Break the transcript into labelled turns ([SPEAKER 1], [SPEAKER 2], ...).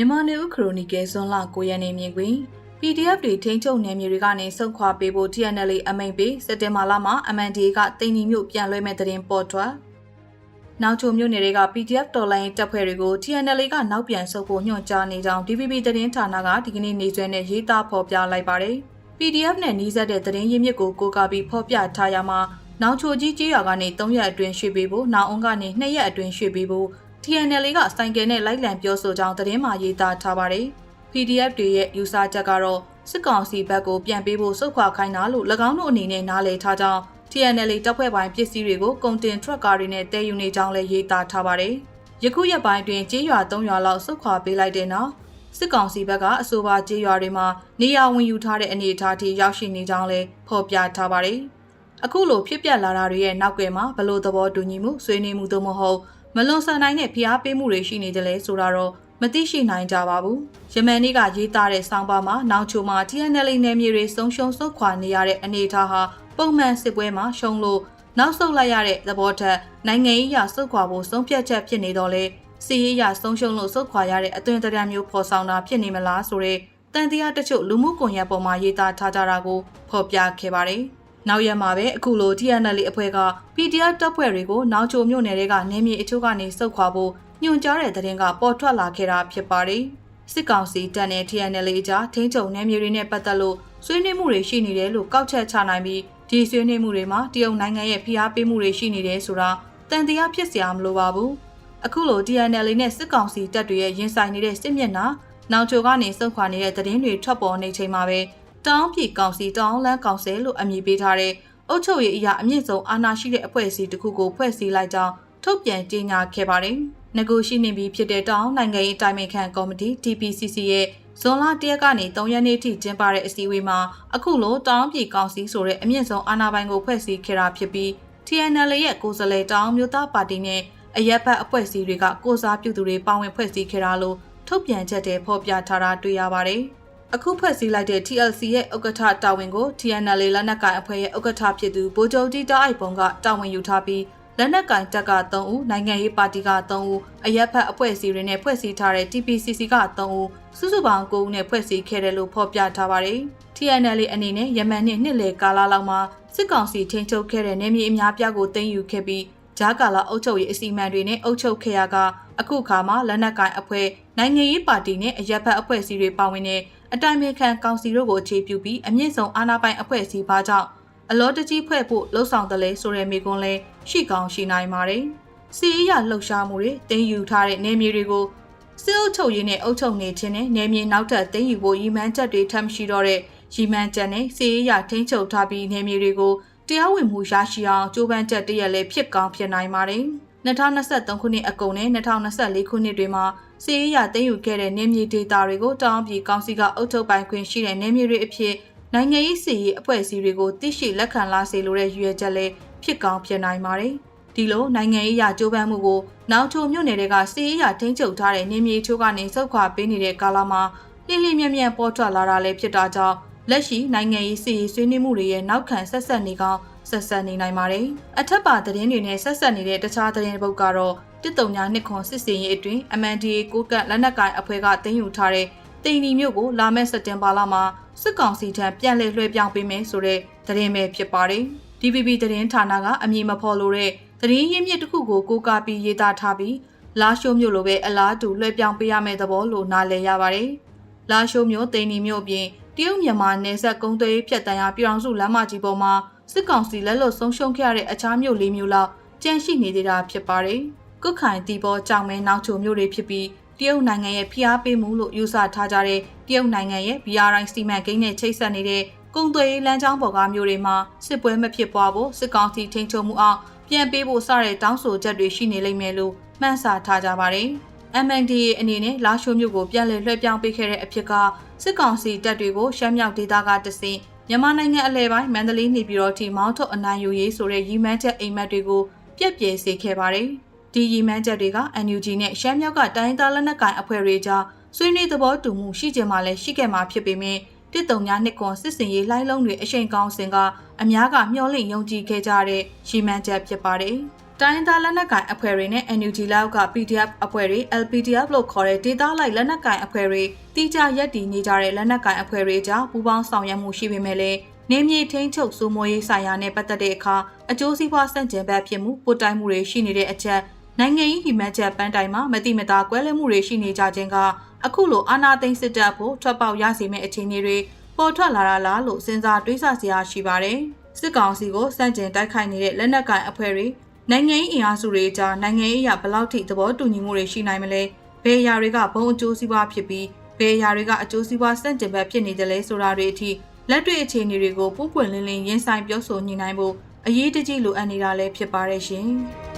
[SPEAKER 1] မြန်မာနေဦးခရိုနီကယ်ဇွန်လ9ရက်နေ့မြင်တွင် PDF တွေထိန်းချုပ်နယ်မြေတွေကနေစုခွာပေးဖို့ TNL အမိန့်ပေးစက်တင်ဘာလမှာ MNDA ကတင်နီမျိုးပြန်လွှဲမဲ့တဲ့တင်ပေါ်ထွက်နောက်ချုံမြို့နယ်တွေက PDF တော်လိုင်းတပ်ဖွဲ့တွေကို TNL ကနောက်ပြန်ဆုတ်ဖို့ညွှန်ကြားနေကြောင်း DVB သတင်းဌာနကဒီကနေ့နေဆွဲနဲ့ရေးသားဖော်ပြလိုက်ပါတယ်။ PDF နဲ့နှီးစပ်တဲ့သတင်းရင်းမြစ်ကိုကိုးကားပြီးဖော်ပြထားရမှာနောက်ချိုကြီးကြီးရွာကနေ3ရက်အတွင်းရွှေ့ပေးဖို့နောက်အုံးကနေ2ရက်အတွင်းရွှေ့ပေးဖို့ TNL ကစိုင်ကယ်နဲ့လိုက်လံပြောဆိုကြောင်းသတင်းမှရေးသားထားပါတယ်။ PDF တွေရဲ့ယူဆချက်ကတော့စစ်ကောင်စီဘက်ကိုပြန်ပေးဖို့စုခွာခိုင်းတာလို့၎င်းတို့အနေနဲ့နားလည်ထားကြောင်း TNL တပ်ဖွဲ့ပိုင်းပစ္စည်းတွေကိုကုန်တင်ထရက်ကားတွေနဲ့တည်ယူနေကြောင်းလည်းရေးသားထားပါတယ်။ယခုရက်ပိုင်းတွင်ကြေးရွာ၃ရွာလောက်စုခွာပေးလိုက်တဲ့နောက်စစ်ကောင်စီဘက်ကအဆိုပါကြေးရွာတွေမှာနေရာဝင်ယူထားတဲ့အနေအထားထိရောက်ရှိနေကြောင်းလည်းဖော်ပြထားပါတယ်။အခုလိုဖြစ်ပျက်လာတာတွေရဲ့နောက်ွယ်မှာဘလို့သဘောတူညီမှုဆွေးနွေးမှုသို့မဟုတ် မလွန်ဆန်နိုင်တဲ့ဖိအားပေးမှုတွေရှိနေတယ်လဲဆိုတာတော့မသိရှိနိုင်ကြပါဘူး။ယမန်နေ့ကရေးသားတဲ့ဆောင်းပါးမှာနောက်ချိုမှာ TNL နယ်မြေတွေဆုံးရှုံးဆုတ်ခွာနေရတဲ့အနေအထားဟာပုံမှန်စစ်ပွဲမှာရှုံးလို့နောက်ဆုတ်လိုက်ရတဲ့သဘောထက်နိုင်ငံရေးအရဆုတ်ခွာဖို့ဆုံးဖြတ်ချက်ဖြစ်နေတော့လေစီရေးအရဆုံးရှုံးလို့ဆုတ်ခွာရတဲ့အသွင်တရားမျိုးပေါ်ဆောင်တာဖြစ်နေမလားဆိုတဲ့တန်တရားတချို့လူမှုကွန်ရက်ပေါ်မှာရေးသားထားကြတာကိုဖော်ပြခဲ့ပါတယ်။ နောက်ရက်မှာပဲအခုလို TNL အဖွဲ့က PDF တပ်ဖွဲ့တွေကိုနောက်ချိုမြို့နယ်တွေကနေမြေအချို့ကနေစုတ်ခွာဖို့ညွှန်ကြားတဲ့သတင်းကပေါ်ထွက်လာခဲ့တာဖြစ်ပါတယ်။စစ်ကောင်စီတပ်နဲ့ TNL အကြားထိန်းချုပ်နယ်မြေတွေနဲ့ပတ်သက်လို့ဆွေးနွေးမှုတွေရှိနေတယ်လို့ကောက်ချက်ချနိုင်ပြီးဒီဆွေးနွေးမှုတွေမှာတရုတ်နိုင်ငံရဲ့ဖိအားပေးမှုတွေရှိနေတယ်ဆိုတာတန်တရားဖြစ်စရာမလိုပါဘူး။အခုလို TNL နဲ့စစ်ကောင်စီတပ်တွေရဲ့ရင်ဆိုင်နေတဲ့စစ်မျက်နှာနောက်ချိုကနေစုတ်ခွာနေတဲ့သတင်းတွေထွက်ပေါ်နေချိန်မှာပဲ တောင်းပြည်ကောင်စီတောင်းလန်းကောင်ဆယ်လို့အမည်ပေးထားတဲ့အုပ်ချုပ်ရေးအရာအမြင့်ဆုံးအာဏာရှိတဲ့အဖွဲ့အစည်းတစ်ခုကိုဖွဲ့စည်းလိုက်ကြောင်းထုတ်ပြန်ကြေညာခဲ့ပါတယ်။ငကိုရှိနေပြီဖြစ်တဲ့တောင်းနိုင်ငံရေးတိုင်ပင်ခံကော်မတီ TPCC ရဲ့ဇွန်လ၁ရက်ကနေ၃ရက်နေ့ထိကျင်းပတဲ့အစည်းအဝေးမှာအခုလိုတောင်းပြည်ကောင်စီဆိုတဲ့အမြင့်ဆုံးအာဏာပိုင်ကိုဖွဲ့စည်းခဲ့တာဖြစ်ပြီး TNL ရဲ့ကိုယ်စားလှယ်တောင်းမျိုးသားပါတီနဲ့အရက်ဘတ်အဖွဲ့အစည်းတွေကကိုစားပြုသူတွေပါဝင်ဖွဲ့စည်းခဲ့တာလို့ထုတ်ပြန်ချက်တွေဖော်ပြထားတာတွေ့ရပါတယ်။ အခုဖွဲ့စည်းလိုက်တဲ့ TLC ရဲ့ဥက္ကဋ္ဌတာဝန်ကို TNL လက်နက်ကိုင်အဖွဲ့ရဲ့ဥက္ကဋ္ဌဖြစ်သူဗိုလ်ချုပ်ကြီးတားအိုက်ပုံကတာဝန်ယူထားပြီးလက်နက်ကင်တပ်က3ဦးနိုင်ငံရေးပါတီက3ဦးအရက်ဖက်အဖွဲ့အစည်းတွေနဲ့ဖွဲ့စည်းထားတဲ့ TPCC က3ဦးစုစုပေါင်း9ဦးနဲ့ဖွဲ့စည်းခဲ့တယ်လို့ဖော်ပြထားပါတယ်။ TNL အနေနဲ့ယမန်နှစ်နှစ်လယ်ကာလလောက်မှာစစ်ကောင်စီထိန်းချုပ်ခဲ့တဲ့နေမြေအများပြားကိုသိမ်းယူခဲ့ပြီးဂျာကာလာအုပ်ချုပ်ရေးအစီအမံတွေနဲ့အုပ်ချုပ်ခဲ့ရကအခုခါမှာလက်နက်ကင်အဖွဲ့နိုင်ငံရေးပါတီနဲ့အရက်ဖက်အဖွဲ့အစည်းတွေပါဝင်တဲ့ အတိုင်ပင်ခံကောင်စီတို့ကိုအခြေပြုပြီးအမြင့်ဆုံးအာဏာပိုင်အဖွဲ့အစည်းဘာကြောင့်အလောတကြီးဖွဲ့ဖို့လှုံ့ဆော်တယ်လဲဆိုတဲ့မိကွန်းလဲရှိကောင်းရှိနိုင်ပါတယ်။စီအေးရလှုပ်ရှားမှုတွေတင်ယူထားတဲ့နေမြေတွေကိုစစ်အုပ်ချုပ်ရေးနဲ့အုပ်ချုပ်နေခြင်းနဲ့နေမြေနောက်ထပ်တင်ယူဖို့ရည်မှန်းချက်တွေထပ်မရှိတော့တဲ့ရည်မှန်းချက်နဲ့စီအေးရထိန်းချုပ်ထားပြီးနေမြေတွေကိုတရားဝင်မှုရရှိအောင်ကြိုးပမ်းချက်တရက်လည်းဖြစ်ကောင်းဖြစ်နိုင်ပါတယ်။2023ခုနှစ်အကုန်နဲ့2024ခုနှစ်တွေမှာ စီးရီးယားတင်ယူခဲ့တဲ့နေမြေဒေတာတွေကိုတောင်းပြီးကောင်စီကအုပ်ချုပ်ပိုင်ခွင့်ရှိတဲ့နေမြေတွေအဖြစ်နိုင်ငံရေးစီရေးအဖွဲ့အစည်းတွေကိုသိရှိလက်ခံလာစေလိုတဲ့ရည်ရွယ်ချက်လည်းဖြစ်ကောင်းဖြစ်နိုင်ပါတယ်။ဒီလိုနိုင်ငံရေးရာကြိုးပမ်းမှုကိုနောက်ချိုမြို့နယ်တွေကစီရေးရာထိန်းချုပ်ထားတဲ့နေမြေချိုးကနေစုခွာပေးနေတဲ့ကာလမှာလင်းလင်းမြက်မြက်ပေါ်ထွက်လာတာလည်းဖြစ်တာကြောင့်လက်ရှိနိုင်ငံရေးစီရေးဆွေးနွေးမှုတွေရဲ့နောက်ခံဆက်ဆက်နေကောင် ဆက်ဆက်နေနိုင်ပါတယ်။အထက်ပါသတင်းတွေနဲ့ဆက်ဆက်နေတဲ့တခြားသတင်းပုတ်ကတော့တစ်တုံညာနှစ်ခွန်စစ်စင်ရေးအတွင်း MNDA ကိုကန့်လက်နက်ကိုင်အဖွဲ့ကတင်ယူထားတဲ့တိန်နီမြို့ကိုလာမယ့်စက်တင်ဘာလမှာစစ်ကောင်စီထံပြန်လည်လွှဲပြောင်းပေးမယ်ဆိုတဲ့သတင်းပဲဖြစ်ပါတယ်။ DVB သတင်းဌာနကအမည်မဖော်လိုတဲ့သတင်းရင်းမြစ်တစ်ခုကိုကိုးကားပြီးရေးသားထားပြီးလာရှိုးမြို့လိုပဲအလားတူလွှဲပြောင်းပေးရမယ့်သဘောလို့နားလည်ရပါတယ်။လာရှိုးမြို့တိန်နီမြို့အပြင်တရုတ်မြန်မာနယ်စပ်ကုန်းသွေးဖြတ်တန်းရာပြည်အောင်စုလမ်းမကြီးပေါ်မှာ စစ်ကောင်စီလက်လွတ်ဆုံးရှုံးခဲ့ရတဲ့အခြားမြို့လေးမြို့လောက်ကြန့်ရှိနေသေးတာဖြစ်ပါတယ်။ကုတ်ခိုင်တီဘောကြောင်မဲနောက်ချိုမြို့တွေဖြစ်ပြီးတရုတ်နိုင်ငံရဲ့ဖိအားပေးမှုလို့ယူဆထားကြတဲ့တရုတ်နိုင်ငံရဲ့ BRI စီမံကိန်းနဲ့ချိတ်ဆက်နေတဲ့ကုံသွေးလမ်းကြောင်းပေါ်ကမျိုးတွေမှာစစ်ပွဲမဖြစ်ပွားဖို့စစ်ကောင်စီထိန်းချုပ်မှုအောင်ပြန်ပေးဖို့စတဲ့တောင်းဆိုချက်တွေရှိနေလိမ့်မယ်လို့မှန်းဆထားကြပါတယ်။ MNDA အနေနဲ့လာရှိုးမြို့ကိုပြန်လည်လွှဲပြောင်းပေးခဲ့တဲ့အဖြစ်ကစစ်ကောင်စီတပ်တွေကိုရှမ်းမြောက်ဒေသကတဆင့် မြန်မာနိုင်ငံအလဲပိုင်းမန္တလေးနေပြည်တော်ထိမောင်းထုတ်အနိုင်ယူရေးဆိုတဲ့ရည်မှန်းချက်အိမ်မက်တွေကိုပြက်ပြဲစေခဲ့ပါတယ်။ဒီရည်မှန်းချက်တွေက NUG နဲ့ရှမ်းမြောက်ကတိုင်းသားလက်နက်ကိုင်အဖွဲ့တွေကြားဆွေးနွေးသဘောတူမှုရှိကြမှာလည်းရှိခဲ့မှာဖြစ်ပေမဲ့တစ်တုံညာနှစ်ကွန်စစ်စင်ရေးလှိုင်းလုံးတွေအရှိန်ကောင်းစဉ်ကအများကမျှော်လင့်ယုံကြည်ခဲ့ကြတဲ့ရည်မှန်းချက်ဖြစ်ပါတယ်။ တိုင်းသားလက်နက်ကိုင်အဖွဲ့တွေနဲ့ NUG လောက်က PDF အဖွဲ့တွေ LPDF လို့ခေါ်တဲ့ဒေသလိုက်လက်နက်ကိုင်အဖွဲ့တွေတိကျရက်တည်နေကြတဲ့လက်နက်ကိုင်အဖွဲ့တွေကြားပူးပေါင်းဆောင်ရွက်မှုရှိပေမဲ့လည်းနေမြေထိန်းချုပ်စိုးမိုးရေးဆိုင်ရာနဲ့ပတ်သက်တဲ့အခါအကျိုးစီးပွားဆန့်ကျင်ဘက်ဖြစ်မှုပိုတိုင်မှုတွေရှိနေတဲ့အချက်နိုင်ငံရေးဟိမတ်ချက်ပန်းတိုင်မှာမတိမတာကွဲလွဲမှုတွေရှိနေကြခြင်းကအခုလိုအာဏာသိမ်းစစ်တပ်ဖို့ထွက်ပေါက်ရစေမယ့်အခြေအနေတွေပေါ်ထွက်လာတာလားလို့စဉ်းစားတွေးဆစရာရှိပါတယ်စစ်ကောင်စီကိုစန့်ကျင်တိုက်ခိုက်နေတဲ့လက်နက်ကိုင်အဖွဲ့တွေ နိုင်ငံရေးအင်အားစုတွေကြားနိုင်ငံရေးအရဘယ်လောက်ထိသဘောတူညီမှုတွေရှိနိုင်မလဲဘယ်အရာတွေကဘုံအကျိုးစီးပွားဖြစ်ပြီးဘယ်အရာတွေကအကျိုးစီးပွားစန့်ကျင်ဘက်ဖြစ်နေတယ်လဲဆိုတာတွေအထိလက်တွေ့အခြေအနေတွေကိုပုံပွင့်လင်းလင်းရင်ဆိုင်ပြောဆိုညှိနှိုင်းဖို့အရေးတကြီးလိုအပ်နေတာလည်းဖြစ်ပါတယ်ရှင်။